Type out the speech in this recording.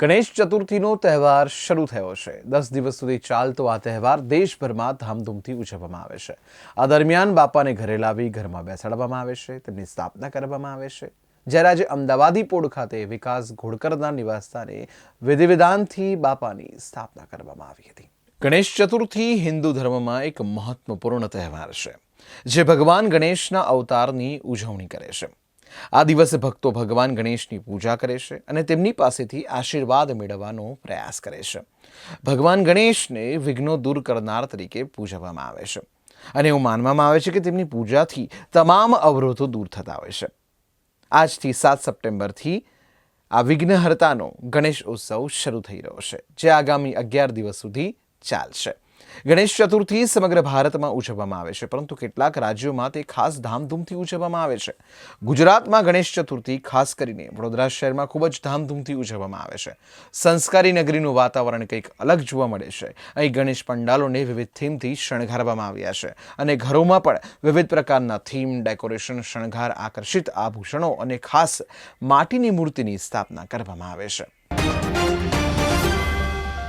ગણેશ ચતુર્થીનો તહેવાર શરૂ થયો છે. દસ દિવસ સુધી ચાલતો આ તહેવાર દેશભરમાં ધામધૂમથી ઉજવવામાં આવે છે. આ દરમિયાન બાપાને ઘરે લાવી ઘરમાં બેસાડવામાં આવે છે, તેમની સ્થાપના કરવામાં આવે છે. જ્યારે આજે અમદાવાદી પોળ ખાતે વિકાસ ઘોડકરના નિવાસસ્થાને વિધિ વિધાનથી બાપાની સ્થાપના કરવામાં આવી હતી. ગણેશ ચતુર્થી હિન્દુ ધર્મમાં એક મહત્વપૂર્ણ તહેવાર છે, જે ભગવાન ગણેશના અવતારની ઉજવણી કરે છે. આ દિવસે ભક્તો ભગવાન ગણેશની પૂજા કરે છે અને તેમની પાસેથી આશીર્વાદ મેળવવાનો પ્રયાસ કરે છે. ભગવાન ગણેશને વિઘ્નો દૂર કરનાર તરીકે પૂજવામાં આવે છે. અને એવું માનવામાં આવે છે કે તેમની પૂજાથી તમામ અવરોધો દૂર થતા હોય છે. આજથી સાત સપ્ટેમ્બરથી આ વિઘ્નહર્તાનો ગણેશ ઉત્સવ શરૂ થઈ રહ્યો છે, જે આગામી અગિયાર દિવસ સુધી ચાલશે. ગણેશ ચતુર્થી સમગ્ર ભારતમાં ઉજવવામાં આવે છે, પરંતુ કેટલાક રાજ્યોમાં તે ખાસ ધામધૂમથી ઉજવવામાં આવે છે. ગુજરાતમાં ગણેશ ચતુર્થી ખાસ કરીને વડોદરા શહેરમાં ખૂબ જ ધામધૂમથી ઉજવવામાં આવે છે. સંસ્કારી નગરીનું વાતાવરણ કંઈક અલગ જોવા મળે છે. અહીં ગણેશ પંડાલોને વિવિધ થીમથી શણગારવામાં આવ્યા છે અને ઘરોમાં પણ વિવિધ પ્રકારના થીમ, ડેકોરેશન, શણગાર, આકર્ષિત આભૂષણો અને ખાસ માટીની મૂર્તિની સ્થાપના કરવામાં આવે છે.